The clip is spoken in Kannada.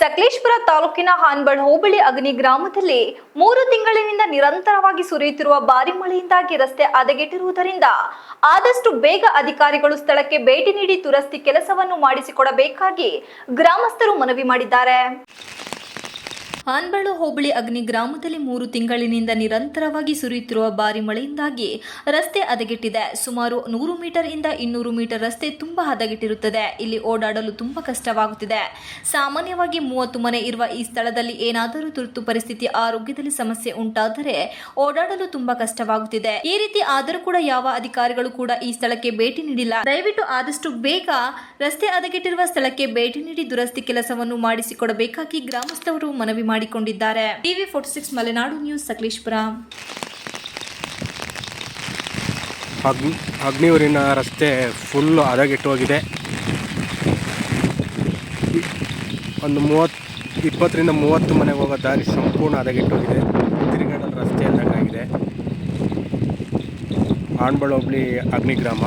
ಸಕಲೇಶಪುರ ತಾಲೂಕಿನ ಹಾನ್ಬಳ್ ಹೋಬಳಿ ಅಗ್ನಿ ಗ್ರಾಮದಲ್ಲಿ ಮೂರು ತಿಂಗಳಿನಿಂದ ನಿರಂತರವಾಗಿ ಸುರಿಯುತ್ತಿರುವ ಭಾರಿ ಮಳೆಯಿಂದಾಗಿ ರಸ್ತೆ ಹದಗೆಟ್ಟಿರುವುದರಿಂದ ಆದಷ್ಟು ಬೇಗ ಅಧಿಕಾರಿಗಳು ಸ್ಥಳಕ್ಕೆ ಭೇಟಿ ನೀಡಿ ದುರಸ್ತಿ ಕೆಲಸವನ್ನು ಮಾಡಿಸಿಕೊಡಬೇಕಾಗಿ ಗ್ರಾಮಸ್ಥರು ಮನವಿ ಮಾಡಿದ್ದಾರೆ. ಹಾನ್ಬಳು ಹೋಬಳಿ ಅಗ್ನಿ ಗ್ರಾಮದಲ್ಲಿ ಮೂರು ತಿಂಗಳಿನಿಂದ ನಿರಂತರವಾಗಿ ಸುರಿಯುತ್ತಿರುವ ಭಾರಿ ಮಳೆಯಿಂದಾಗಿ ರಸ್ತೆ ಹದಗೆಟ್ಟಿದೆ. ಸುಮಾರು ನೂರು ಮೀಟರ್ ಇಂದ ಇನ್ನೂರು ಮೀಟರ್ ರಸ್ತೆ ತುಂಬಾ ಹದಗೆಟ್ಟಿರುತ್ತದೆ. ಇಲ್ಲಿ ಓಡಾಡಲು ತುಂಬಾ ಕಷ್ಟವಾಗುತ್ತಿದೆ. ಸಾಮಾನ್ಯವಾಗಿ ಮೂವತ್ತು ಮನೆ ಇರುವ ಈ ಸ್ಥಳದಲ್ಲಿ ಏನಾದರೂ ತುರ್ತು ಪರಿಸ್ಥಿತಿ, ಆರೋಗ್ಯದಲ್ಲಿ ಸಮಸ್ಯೆ ಉಂಟಾದರೆ ಓಡಾಡಲು ತುಂಬಾ ಕಷ್ಟವಾಗುತ್ತಿದೆ. ಈ ರೀತಿ ಆದರೂ ಕೂಡ ಯಾವ ಅಧಿಕಾರಿಗಳು ಕೂಡ ಈ ಸ್ಥಳಕ್ಕೆ ಭೇಟಿ ನೀಡಿಲ್ಲ. ದಯವಿಟ್ಟು ಆದಷ್ಟು ಬೇಗ ರಸ್ತೆ ಹದಗೆಟ್ಟಿರುವ ಸ್ಥಳಕ್ಕೆ ಭೇಟಿ ನೀಡಿ ದುರಸ್ತಿ ಕೆಲಸವನ್ನು ಮಾಡಿಸಿಕೊಡಬೇಕಾಗಿ ಗ್ರಾಮಸ್ಥರು ಮನವಿ ಮಾಡಿಕೊಂಡಿದ್ದಾರೆ. TV forty six Malenadu news, Sakleshpur. ಅಗ್ನಿ ಅಗ್ನಿಯೂರಿನ ರಸ್ತೆ ಫುಲ್ಲು ಹದಗೆಟ್ಟು ಹೋಗಿದೆ ಒಂದು ಮೂವತ್ತು, ಇಪ್ಪತ್ತರಿಂದ ಮೂವತ್ತು ಮನೆಗೆ ಹೋಗೋ ದಾರಿ ಸಂಪೂರ್ಣ ಹದಗೆಟ್ಟು ಹೋಗಿದೆ ತಿರುಗಾಡಲು ರಸ್ತೆ ಅಂದಂಗಾಗಿದೆ. ಆಣ್ಬಳ ಹೋಬಳಿ ಅಗ್ನಿಗ್ರಾಮ.